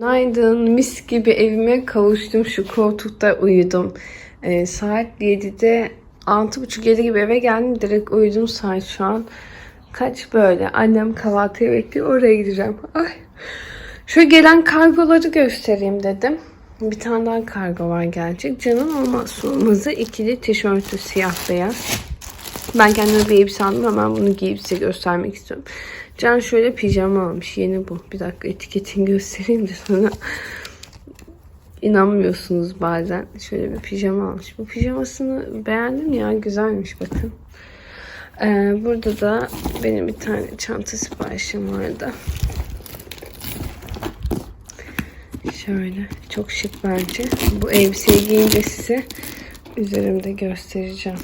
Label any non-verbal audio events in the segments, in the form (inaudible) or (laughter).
Günaydın. Mis gibi evime kavuştum. Şu koltukta uyudum. Ee, saat 7'de 6.30-7 gibi eve geldim. Direkt uyudum saat şu an. Kaç böyle? Annem kahvaltıya bekliyor. Oraya gideceğim. Ay. Şu gelen kargoları göstereyim dedim. Bir tane daha kargo var gelecek. Canım olmazsa olmazı ikili tişörtü siyah beyaz. Ben kendime bir elbise aldım ama bunu giyip size göstermek istiyorum. Can şöyle pijama almış. Yeni bu. Bir dakika etiketini göstereyim de sonra inanmıyorsunuz bazen. Şöyle bir pijama almış. Bu pijamasını beğendim ya. Güzelmiş bakın. Ee, burada da benim bir tane çanta siparişim vardı. Şöyle. Çok şık bence. Bu elbiseyi giyince size üzerimde göstereceğim.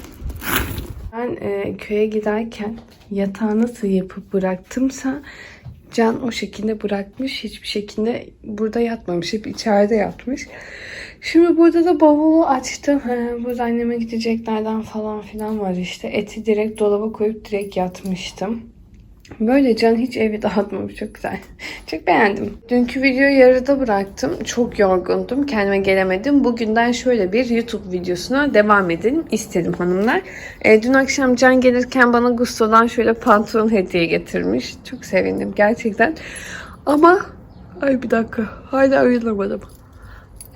Ben e, köye giderken yatağı nasıl yapıp bıraktımsa Can o şekilde bırakmış. Hiçbir şekilde burada yatmamış. Hep içeride yatmış. Şimdi burada da bavulu açtım. He, burada anneme gideceklerden falan filan var işte. Eti direkt dolaba koyup direkt yatmıştım. Böyle Can hiç evi dağıtmamış. Çok güzel. (laughs) Çok beğendim. Dünkü videoyu yarıda bıraktım. Çok yorgundum. Kendime gelemedim. Bugünden şöyle bir YouTube videosuna devam edelim istedim hanımlar. E, dün akşam Can gelirken bana Gusto'dan şöyle pantolon hediye getirmiş. Çok sevindim gerçekten. Ama ay bir dakika. Hala uyuyamadım.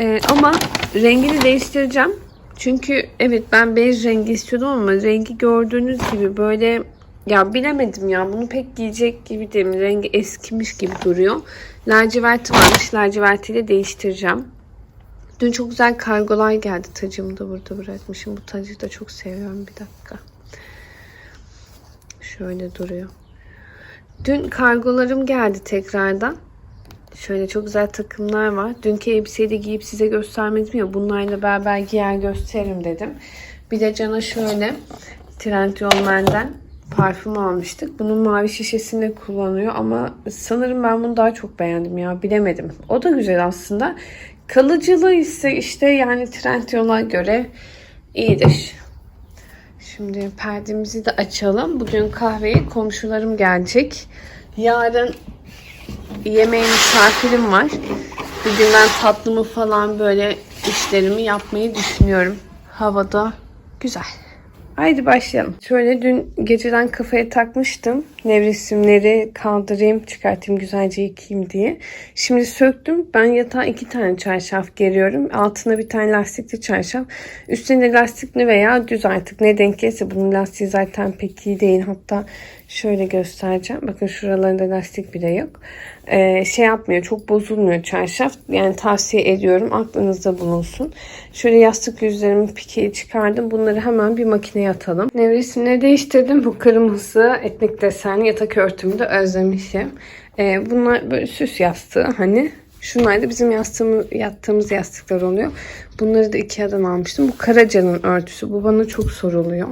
E, ama rengini değiştireceğim. Çünkü evet ben bej rengi istiyordum ama rengi gördüğünüz gibi böyle ya bilemedim ya. Bunu pek giyecek gibi değil mi? Rengi eskimiş gibi duruyor. Laciverti varmış. Lacivertiyle değiştireceğim. Dün çok güzel kargolar geldi. Tacımı da burada bırakmışım. Bu tacı da çok seviyorum. Bir dakika. Şöyle duruyor. Dün kargolarım geldi tekrardan. Şöyle çok güzel takımlar var. Dünkü elbiseyi de giyip size göstermedim ya. Bunlarla beraber giyer gösteririm dedim. Bir de Can'a şöyle Trendyol Men'den parfüm almıştık. Bunun mavi şişesini kullanıyor ama sanırım ben bunu daha çok beğendim ya bilemedim. O da güzel aslında. Kalıcılığı ise işte yani Trendyol'a göre iyidir. Şimdi perdemizi de açalım. Bugün kahveye komşularım gelecek. Yarın yemeğe misafirim var. Bugün ben tatlımı falan böyle işlerimi yapmayı düşünüyorum. Havada güzel. Haydi başlayalım. Şöyle dün geceden kafaya takmıştım. Nevresimleri kaldırayım, çıkartayım, güzelce yıkayayım diye. Şimdi söktüm. Ben yatağa iki tane çarşaf geriyorum. Altına bir tane lastikli çarşaf. Üstüne lastikli veya düz artık ne denk gelirse. Bunun lastiği zaten pek iyi değil. Hatta şöyle göstereceğim. Bakın şuralarında lastik bile yok. Ee, şey yapmıyor. Çok bozulmuyor çarşaf. Yani tavsiye ediyorum. Aklınızda bulunsun. Şöyle yastık yüzlerimi pikeyi çıkardım. Bunları hemen bir makineye atalım. Nevresimleri değiştirdim. Bu kırmızı etnik desenli yatak örtümü de özlemişim. Ee, bunlar böyle süs yastığı hani. Şunlar da bizim yastığımız, yattığımız yastıklar oluyor. Bunları da Ikea'dan almıştım. Bu Karaca'nın örtüsü. Bu bana çok soruluyor.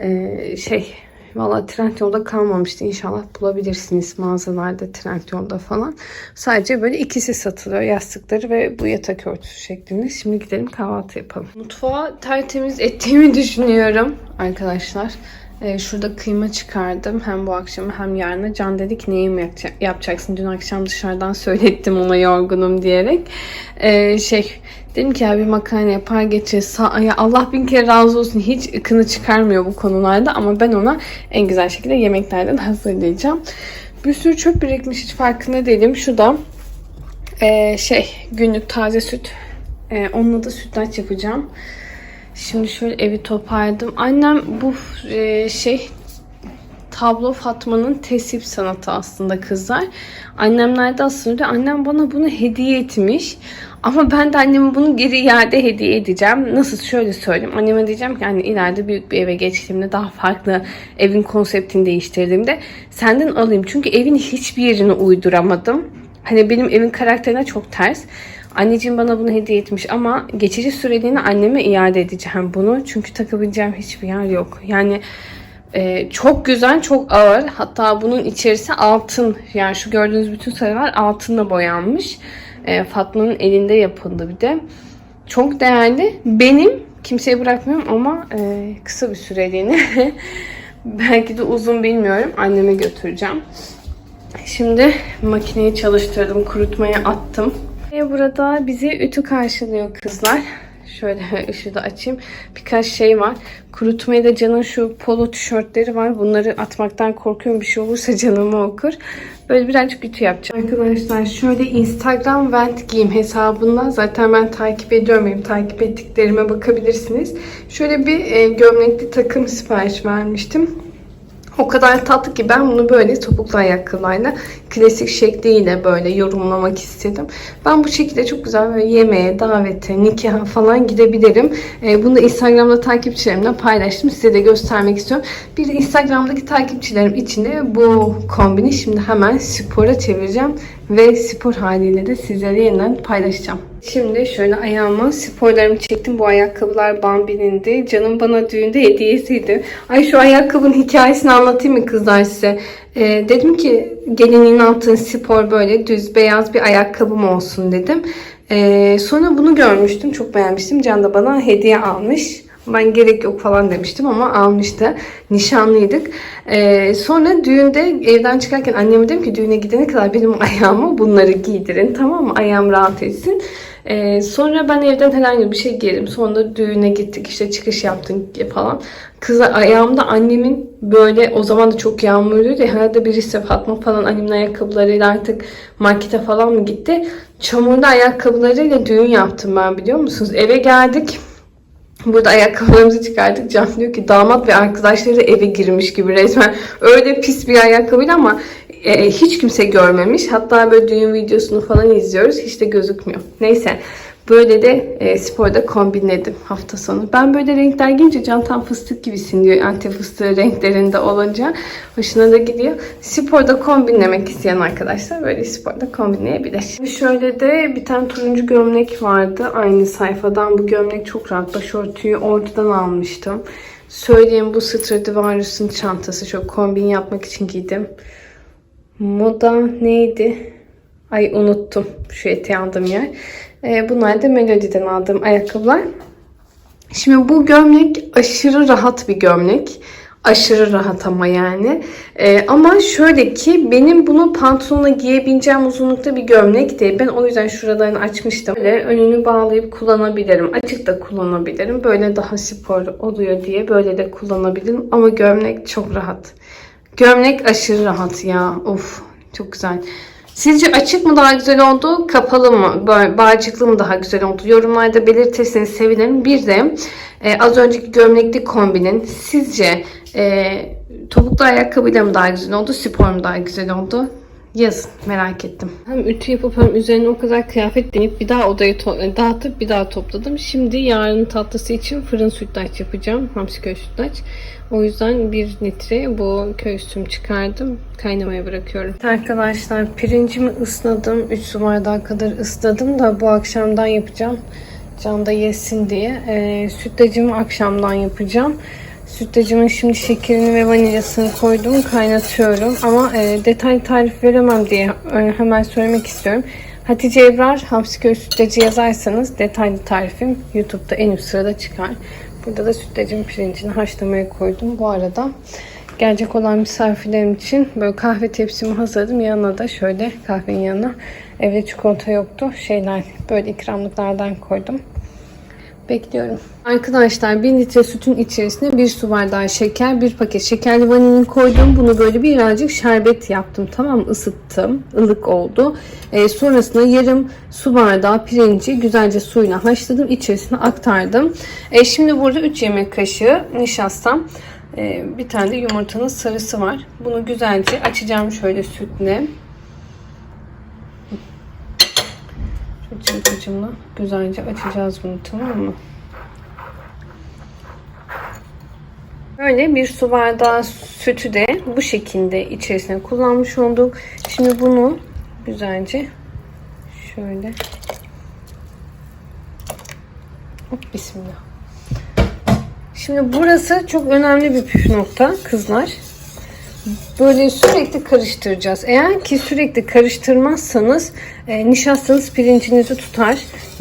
Ee, şey Valla Trendyol'da kalmamıştı. İnşallah bulabilirsiniz mağazalarda Trendyol'da falan. Sadece böyle ikisi satılıyor. Yastıkları ve bu yatak örtüsü şeklinde. Şimdi gidelim kahvaltı yapalım. Mutfağı tertemiz ettiğimi düşünüyorum arkadaşlar. Ee, şurada kıyma çıkardım. Hem bu akşam hem yarına. Can dedi ki neyi mi yapacaksın? Dün akşam dışarıdan söylettim ona yorgunum diyerek. Ee, şey dedim ki ya bir makarna yapar geçir. Ya Allah bin kere razı olsun. Hiç ıkını çıkarmıyor bu konularda. Ama ben ona en güzel şekilde yemeklerden hazırlayacağım. Bir sürü çöp birikmiş. Hiç farkında değilim. Şu da ee, şey günlük taze süt. Onunla da sütlaç yapacağım. Şimdi şöyle evi toparladım. Annem bu e, şey tablo Fatma'nın tesip sanatı aslında kızlar. Annemlerde aslında annem bana bunu hediye etmiş. Ama ben de anneme bunu geri iade hediye edeceğim. Nasıl şöyle söyleyeyim. Anneme diyeceğim ki hani ileride büyük bir eve geçtiğimde daha farklı evin konseptini değiştirdiğimde senden alayım. Çünkü evin hiçbir yerini uyduramadım. Hani benim evin karakterine çok ters. Anneciğim bana bunu hediye etmiş ama geçici süreliğine anneme iade edeceğim bunu. Çünkü takabileceğim hiçbir yer yok. Yani e, çok güzel, çok ağır. Hatta bunun içerisi altın. Yani şu gördüğünüz bütün sarılar altınla boyanmış. E, Fatma'nın elinde yapıldı bir de. Çok değerli. Benim kimseye bırakmıyorum ama e, kısa bir süreliğine. (laughs) Belki de uzun bilmiyorum. Anneme götüreceğim. Şimdi makineyi çalıştırdım. Kurutmaya attım. Ve burada bizi ütü karşılıyor kızlar. Şöyle (laughs) ışığı da açayım. Birkaç şey var. Kurutmaya da Can'ın şu polo tişörtleri var. Bunları atmaktan korkuyorum. Bir şey olursa (laughs) canımı okur. Böyle birazcık ütü yapacağım. Arkadaşlar şöyle Instagram Vent Giyim hesabından zaten ben takip ediyorum. Benim takip ettiklerime bakabilirsiniz. Şöyle bir e, gömlekli takım sipariş vermiştim. O kadar tatlı ki ben bunu böyle topuklu ayakkabılarla klasik şekliyle böyle yorumlamak istedim. Ben bu şekilde çok güzel böyle yemeğe, davete, nikaha falan gidebilirim. Ee, bunu da Instagram'da takipçilerimle paylaştım. Size de göstermek istiyorum. Bir Instagram'daki takipçilerim için de bu kombini şimdi hemen spora çevireceğim. Ve spor haliyle de sizlere yeniden paylaşacağım. Şimdi şöyle ayağıma sporlarımı çektim. Bu ayakkabılar Bambi'nindi. Canım bana düğünde hediyesiydi. Ay şu ayakkabının hikayesini anlatayım mı kızlar size? Ee, dedim ki gelinin altın spor böyle düz beyaz bir ayakkabım olsun dedim. Ee, sonra bunu görmüştüm. Çok beğenmiştim. Can da bana hediye almış. Ben gerek yok falan demiştim ama almıştı. Nişanlıydık. Ee, sonra düğünde evden çıkarken anneme dedim ki düğüne gidene kadar benim (laughs) ayağıma bunları giydirin. Tamam mı? Ayağım rahat etsin. Ee, sonra ben evden herhangi bir şey giyerim. Sonra düğüne gittik işte çıkış yaptım falan. Kız ayağımda annemin böyle o zaman da çok yağmurluydu. ya, Herhalde birisi Fatma falan annemin ayakkabılarıyla artık markete falan mı gitti. Çamurlu ayakkabılarıyla düğün yaptım ben biliyor musunuz? Eve geldik. Burada ayakkabılarımızı çıkardık. Can diyor ki damat ve arkadaşları eve girmiş gibi resmen. Öyle pis bir ayakkabıyla ama e, hiç kimse görmemiş. Hatta böyle düğün videosunu falan izliyoruz. Hiç de gözükmüyor. Neyse. Böyle de e, sporda kombinledim hafta sonu. Ben böyle renkler giyince can tam fıstık gibisin diyor. Antep fıstığı renklerinde olunca. Hoşuna da gidiyor. Sporda kombinlemek isteyen arkadaşlar böyle sporda kombinleyebilir. Şöyle de bir tane turuncu gömlek vardı. Aynı sayfadan. Bu gömlek çok rahat. Başörtüyü ortadan almıştım. Söyleyeyim bu Stradivarius'un çantası. Çok kombin yapmak için giydim. Moda neydi? Ay unuttum şu eteği aldığım yer. Ee, bunlar da Melody'den aldığım ayakkabılar. Şimdi bu gömlek aşırı rahat bir gömlek. Aşırı rahat ama yani. Ee, ama şöyle ki benim bunu pantolonla giyebileceğim uzunlukta bir gömlek değil. Ben o yüzden şuralarını açmıştım. Böyle önünü bağlayıp kullanabilirim. Açık da kullanabilirim. Böyle daha spor oluyor diye böyle de kullanabilirim. Ama gömlek çok rahat. Gömlek aşırı rahat ya. Of çok güzel. Sizce açık mı daha güzel oldu, kapalı mı, bağcıklı mı daha güzel oldu? Yorumlarda belirtirseniz sevinirim. Bir de e, az önceki gömlekli kombinin sizce e, topuklu ayakkabıyla mı daha güzel oldu, spor mu daha güzel oldu? Yazın merak ettim. Hem ütü yapıp hem üzerine o kadar kıyafet deneyip bir daha odayı dağıtıp bir daha topladım. Şimdi yarın tatlısı için fırın sütlaç yapacağım. Hamsi köy sütlaç. O yüzden bir litre bu köy sütümü çıkardım. Kaynamaya bırakıyorum. Arkadaşlar pirincimi ısladım. 3 su bardağı kadar ısladım da bu akşamdan yapacağım. Can da yesin diye. Ee, sütlacımı akşamdan yapacağım. Sütlacımın şimdi şekerini ve vanilyasını koydum. Kaynatıyorum. Ama e, detaylı tarif veremem diye e, hemen söylemek istiyorum. Hatice Ebrar Hamsiköy sütlacı yazarsanız detaylı tarifim YouTube'da en üst sırada çıkar. Burada da sütlacın pirincini haşlamaya koydum. Bu arada gelecek olan misafirlerim için böyle kahve tepsimi hazırladım. Yanına da şöyle kahvenin yanına evde çikolata yoktu. Şeyler böyle ikramlıklardan koydum. Bekliyorum. Arkadaşlar 1 litre sütün içerisine 1 su bardağı şeker, 1 paket şekerli vanilin koydum. Bunu böyle birazcık şerbet yaptım. Tamam mı? Isıttım. ılık oldu. Ee, sonrasında yarım su bardağı pirinci güzelce suyla haşladım. İçerisine aktardım. Ee, şimdi burada 3 yemek kaşığı nişastam. Ee, bir tane de yumurtanın sarısı var. Bunu güzelce açacağım şöyle sütle. Şu çırpıcımla güzelce açacağız bunu tamam mı? Böyle bir su bardağı sütü de bu şekilde içerisine kullanmış olduk. Şimdi bunu güzelce şöyle Hop, bismillah. Şimdi burası çok önemli bir püf nokta kızlar. Böyle sürekli karıştıracağız. Eğer ki sürekli karıştırmazsanız e, nişastanız pirincinizi tutar,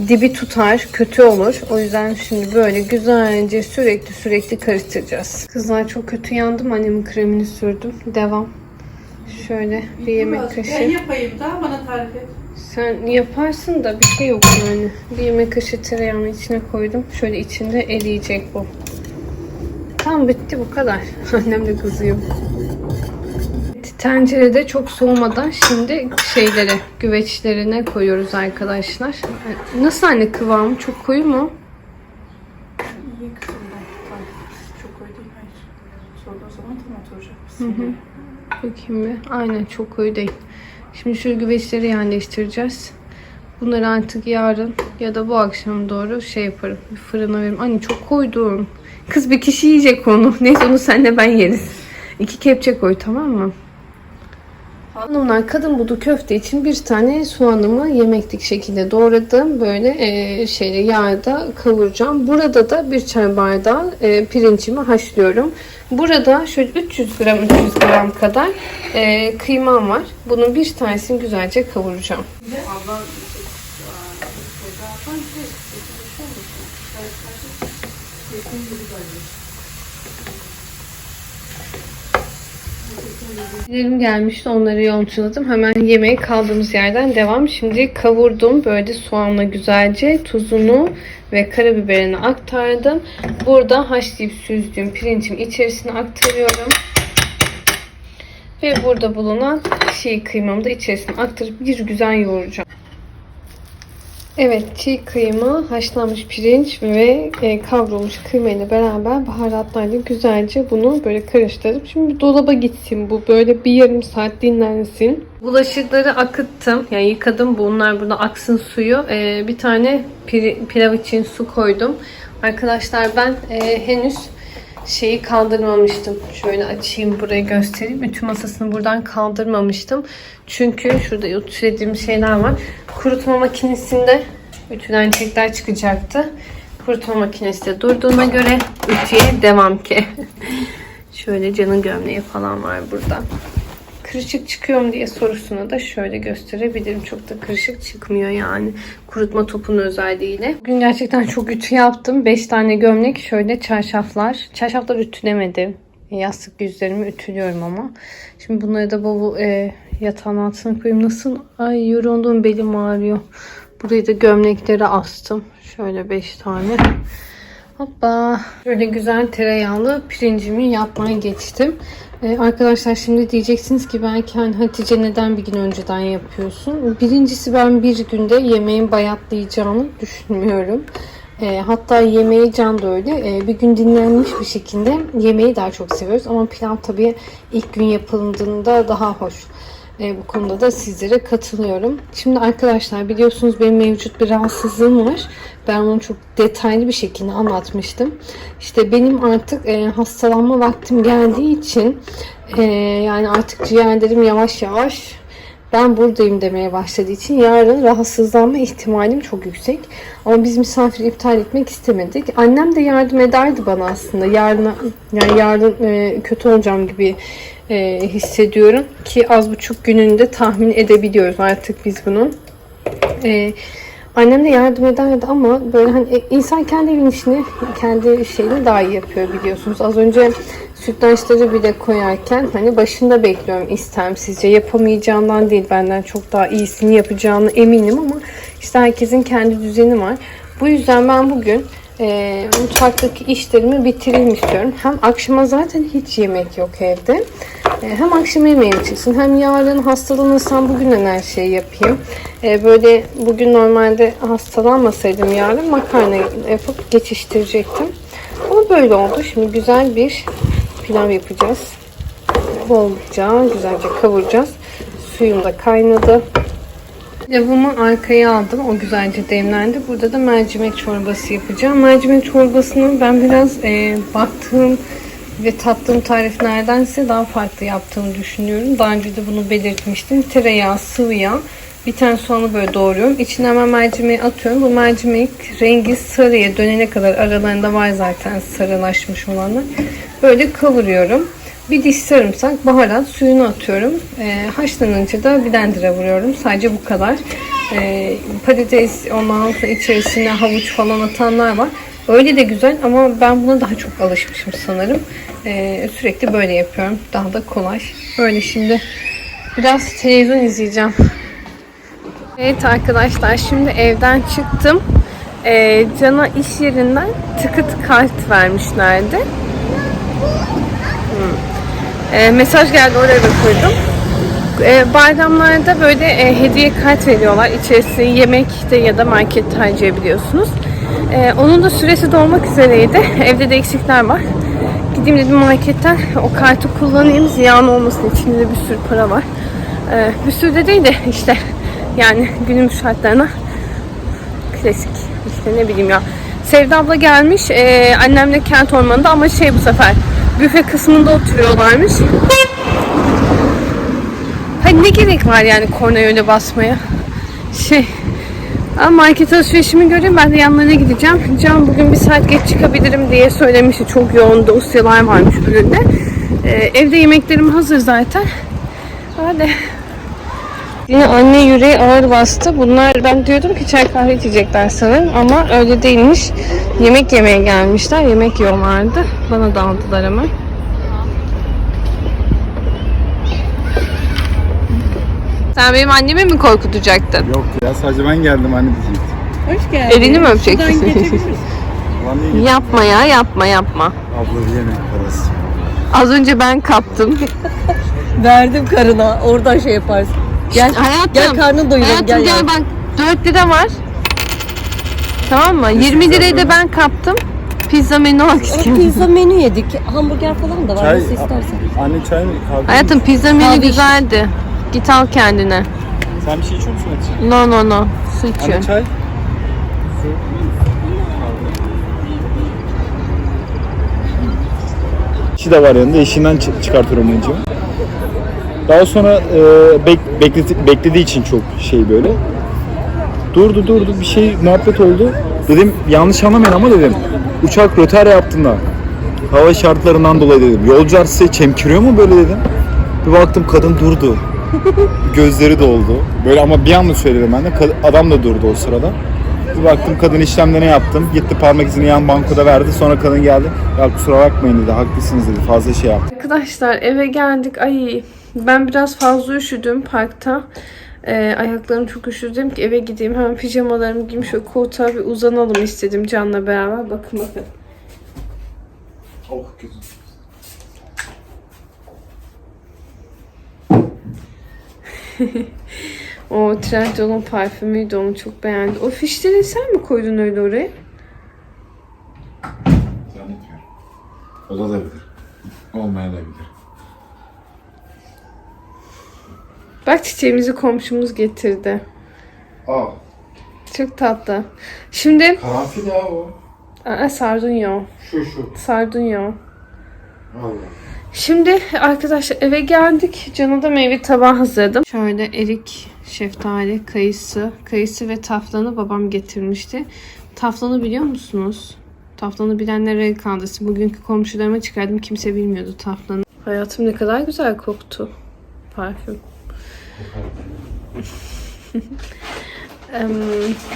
dibi tutar, kötü olur. O yüzden şimdi böyle güzelce sürekli sürekli karıştıracağız. Kızlar çok kötü yandım. Annemin kremini sürdüm. Devam. Şöyle bir yemek Ben kaşığı. yapayım da bana tarif et. Sen yaparsın da bir şey yok yani. Bir yemek kaşığı tereyağını içine koydum. Şöyle içinde eriyecek bu. Tamam bitti bu kadar. (laughs) Annem de kızıyor. Tencerede çok soğumadan şimdi şeylere, güveçlerine koyuyoruz arkadaşlar. Nasıl anne kıvamı? Çok koyu mu? İyi kısımda. Çok koyu değil. Hayır. Sorduğun zaman tam oturacak. Bakayım bir. Aynen çok koyu değil. Şimdi şu güveçleri yerleştireceğiz. Bunları artık yarın ya da bu akşam doğru şey yaparım. Bir fırına veririm. Anne çok koydum. Kız bir kişi yiyecek onu. (laughs) Neyse onu senle ben yeriz. İki kepçe koy tamam mı? Hanımlar kadın budu köfte için bir tane soğanımı yemeklik şekilde doğradım. Böyle e, şeyle yağda kavuracağım. Burada da bir çay bardağı e, pirincimi haşlıyorum. Burada şöyle 300 gram 300 gram kadar e, kıymam var. Bunun bir tanesini güzelce kavuracağım. Lerim gelmişti onları yolculadım. Hemen yemeğe kaldığımız yerden devam. Şimdi kavurdum böyle soğanla güzelce tuzunu ve karabiberini aktardım. Burada haşlayıp süzdüğüm pirincimi içerisine aktarıyorum. Ve burada bulunan çiğ kıymamı da içerisine aktarıp bir güzel yoğuracağım. Evet çiğ kıyma, haşlanmış pirinç ve e, kavrulmuş kıyma ile beraber baharatlarla güzelce bunu böyle karıştırdım. Şimdi dolaba gitsin bu böyle bir yarım saat dinlensin. Bulaşıkları akıttım. Yani yıkadım. Bunlar burada aksın suyu. E, bir tane pir- pilav için su koydum. Arkadaşlar ben e, henüz şeyi kaldırmamıştım. Şöyle açayım burayı göstereyim. Ütü masasını buradan kaldırmamıştım. Çünkü şurada ütülediğim şeyler var. Kurutma makinesinde ütüden çekler çıkacaktı. Kurutma makinesi de durduğuna göre ütüye devam ki. (laughs) şöyle canın gömleği falan var burada. Kırışık çıkıyor mu diye sorusuna da şöyle gösterebilirim. Çok da kırışık çıkmıyor yani. Kurutma topunun özelliğiyle. Bugün gerçekten çok ütü yaptım. 5 tane gömlek şöyle çarşaflar. Çarşaflar ütülemedim. Yastık yüzlerimi ütülüyorum ama. Şimdi bunları da bavul e, yatağın altına koyayım. Nasıl? Ay yoruldum belim ağrıyor. Burayı da gömlekleri astım. Şöyle 5 tane. Hoppa. Şöyle güzel tereyağlı pirincimi yapmaya geçtim. Ee, arkadaşlar şimdi diyeceksiniz ki belki hani Hatice neden bir gün önceden yapıyorsun? Birincisi ben bir günde yemeğin bayatlayacağını düşünmüyorum. Ee, hatta yemeği can da öyle. Ee, bir gün dinlenmiş bir şekilde yemeği daha çok seviyoruz. Ama pilav tabii ilk gün yapıldığında daha hoş. E, bu konuda da sizlere katılıyorum. Şimdi arkadaşlar biliyorsunuz benim mevcut bir rahatsızlığım var. Ben onu çok detaylı bir şekilde anlatmıştım. İşte benim artık e, hastalanma vaktim geldiği için e, yani artık ciğerlerim yavaş yavaş ben buradayım demeye başladığı için yarın rahatsızlanma ihtimalim çok yüksek. Ama biz misafir iptal etmek istemedik. Annem de yardım ederdi bana aslında. Yarın yani yarın e, kötü olacağım gibi e, hissediyorum ki az buçuk gününde tahmin edebiliyoruz artık biz bunu. E, annem de yardım ederdi ama böyle hani e, insan kendi evin işini kendi şeyini daha iyi yapıyor biliyorsunuz. Az önce sütlaçları bile koyarken hani başında bekliyorum istemsizce yapamayacağından değil benden çok daha iyisini yapacağını eminim ama işte herkesin kendi düzeni var. Bu yüzden ben bugün e, mutfaktaki işlerimi bitireyim istiyorum. Hem akşama zaten hiç yemek yok evde. E, hem akşam yemeğim çıksın hem yarın hastalanırsam bugünden her şeyi yapayım. E, böyle bugün normalde hastalanmasaydım yarın makarna yapıp geçiştirecektim. Ama böyle oldu. Şimdi güzel bir pilav yapacağız. Bolca güzelce kavuracağız. Suyum da kaynadı. Pilavımı arkaya aldım. O güzelce demlendi. Burada da mercimek çorbası yapacağım. Mercimek çorbasını ben biraz e, baktığım ve tattığım tariflerdense daha farklı yaptığımı düşünüyorum. Daha önce de bunu belirtmiştim. Tereyağı, sıvı yağ. Bir tane soğanı böyle doğruyorum. İçine hemen mercimeği atıyorum. Bu mercimek rengi sarıya dönene kadar aralarında var zaten sarılaşmış olanlar. Böyle kavuruyorum. Bir diş sarımsak, baharat, suyunu atıyorum. E, haşlanınca da blender'a vuruyorum. Sadece bu kadar. E, patates, ondan sonra içerisine havuç falan atanlar var. Öyle de güzel ama ben buna daha çok alışmışım sanırım. E, sürekli böyle yapıyorum. Daha da kolay. Böyle şimdi biraz televizyon izleyeceğim. Evet arkadaşlar şimdi evden çıktım. Ee, Can'a iş yerinden tıkıt kart vermişlerdi. Hmm. Ee, mesaj geldi oraya da koydum. Ee, bayramlarda böyle e, hediye kart veriyorlar. İçerisi yemekte ya da market harcayabiliyorsunuz. Ee, onun da süresi dolmak üzereydi. (laughs) Evde de eksikler var. Gideyim dedim marketten o kartı kullanayım. Ziyan olmasın. İçinde de bir sürü para var. Ee, bir sürü de değil de işte yani günümüz şartlarına klasik işte ne bileyim ya. Sevda abla gelmiş ee, annemle kent ormanında ama şey bu sefer büfe kısmında oturuyorlarmış. Hani ne gerek var yani kornaya öyle basmaya? Şey ama market alışverişimi göreyim ben de yanlarına gideceğim. Can bugün bir saat geç çıkabilirim diye söylemişti. Çok yoğun dosyalar varmış önünde. Ee, evde yemeklerim hazır zaten. Hadi. Yine anne yüreği ağır bastı. Bunlar ben diyordum ki çay kahve içecekler sanırım ama öyle değilmiş. Yemek yemeye gelmişler. Yemek yiyorlardı. Bana da aldılar hemen. Sen benim annemi mi korkutacaktın? Yok ya sadece ben geldim anne diyecektim. Hoş geldin. Elini mi öpeceksin? Yapma ya yapma yapma. Abla yemek parası. Az önce ben kaptım. (laughs) Verdim karına. Oradan şey yaparsın. Gel. Hayatım. Gel karnını doyuralım. Hayatım Gel, gel, gel. bak 4 lira var. Tamam mı? 20 lirayı da ben kaptım. Pizza menü almak istiyorum. Pizza menü yedik. Hamburger falan da var. Çay, Nasıl istersen. anne çay mı? Kahve mi? Hayatım pizza menü Kahve güzeldi. Git al kendine. Sen bir şey içiyor musun Hatice? No no no. Su Anne içiyorum. çay? Eşi de var yanında. Eşinden çı- çıkartıyorum önce. Daha sonra e, bek, bekleti- beklediği için çok şey böyle. Durdu durdu bir şey muhabbet oldu. Dedim yanlış anlamayın ama dedim. Uçak rötar yaptığında hava şartlarından dolayı dedim. Yolcu artısı çemkiriyor mu böyle dedim. Bir baktım kadın durdu. (laughs) Gözleri doldu. Böyle ama bir anda söyledim ben de. Adam da durdu o sırada. Bir baktım kadın işlemlerini yaptım. Gitti parmak izini yan bankoda verdi. Sonra kadın geldi. Ya kusura bakmayın dedi. Haklısınız dedi. Fazla şey yaptım. Arkadaşlar eve geldik. Ay ben biraz fazla üşüdüm parkta. Ee, ayaklarım çok üşüdü. Dedim ki eve gideyim. Hemen pijamalarımı giyeyim. Şöyle koltuğa bir uzanalım istedim Can'la beraber. Bakın bakın. Oh gözüm. (laughs) O Trendyol'un parfümüydü. Onu çok beğendim. O fişleri sen mi koydun öyle oraya? Zannetmiyorum. Olabilir. Olmayabilir. Bak çiçeğimizi komşumuz getirdi. Aa, Çok tatlı. Şimdi karanfil ya o. aa, sardunya. Şu şu. Sardunya. Allah. Şimdi arkadaşlar eve geldik. Can'a da meyve tabağı hazırladım. Şöyle erik, şeftali, kayısı, kayısı ve taflanı babam getirmişti. Taflanı biliyor musunuz? Taflanı bilenlere el kaldırsın. Bugünkü komşularıma çıkardım. Kimse bilmiyordu taflanı. Hayatım ne kadar güzel koktu. Parfüm. Em,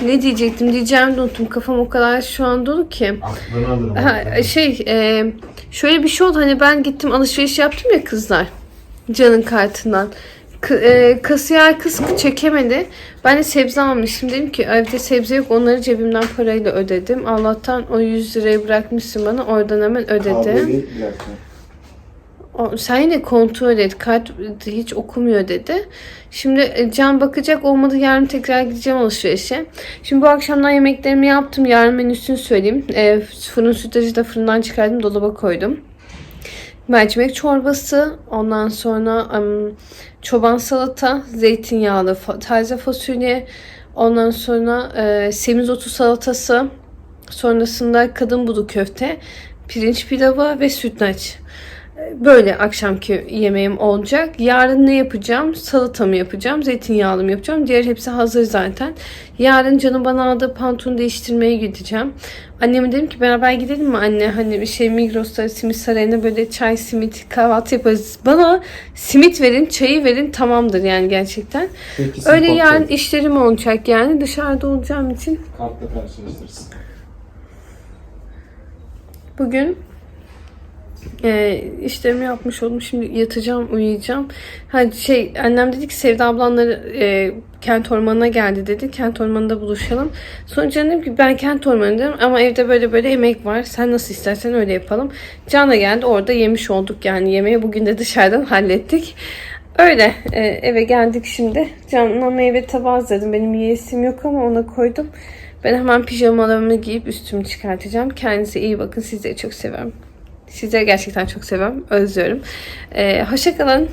ne diyecektim diyeceğimi de unuttum. Kafam o kadar şu an dolu ki. Aklını alırım. Ha, şey e, şöyle bir şey oldu hani ben gittim alışveriş yaptım ya kızlar Can'ın kartından. K- e, kasiyer kız çekemedi. Ben de sebze almışım. Dedim ki evde sebze yok onları cebimden parayla ödedim. Allah'tan o 100 lirayı bırakmışsın bana oradan hemen ödedim. dakika. Sen yine kontrol et. Kart hiç okumuyor dedi. Şimdi e, Can bakacak olmadı yarın tekrar gideceğim alışverişe. Şimdi bu akşamdan yemeklerimi yaptım. Yarın menüsünü söyleyeyim. E, fırın sütlacı da fırından çıkardım. Dolaba koydum. Mercimek çorbası. Ondan sonra em, çoban salata. Zeytinyağlı fa- taze fasulye. Ondan sonra e, semizotu salatası. Sonrasında kadın budu köfte. Pirinç pilavı ve sütlaç. Böyle akşamki yemeğim olacak. Yarın ne yapacağım? Salatamı yapacağım. Zeytinyağlı mı yapacağım? Diğer hepsi hazır zaten. Yarın canım bana aldığı pantolonu değiştirmeye gideceğim. Anneme dedim ki beraber gidelim mi anne? Hani bir şey Migros'ta simit sarayına böyle çay, simit, kahvaltı yaparız. Bana simit verin, çayı verin tamamdır yani gerçekten. Öyle yarın işlerim olacak yani. Dışarıda olacağım için Kartla karşılaştırırsın. bugün Ee, işlerimi yapmış oldum. Şimdi yatacağım, uyuyacağım. Ha şey annem dedi ki Sevda ablanları e, kent ormanına geldi dedi. Kent ormanında buluşalım. Sonra Can dedim ki ben kent ormanındayım ama evde böyle böyle yemek var. Sen nasıl istersen öyle yapalım. Can da geldi. Orada yemiş olduk yani yemeği. Bugün de dışarıdan (laughs) hallettik. Öyle e, eve geldik şimdi. Can'la meyve tabağı hazırladım. Benim yiyesim yok ama ona koydum. Ben hemen pijamalarımı giyip üstümü çıkartacağım. Kendinize iyi bakın. Sizleri çok seviyorum. Sizleri gerçekten çok seviyorum. Özlüyorum. E, hoşça kalın.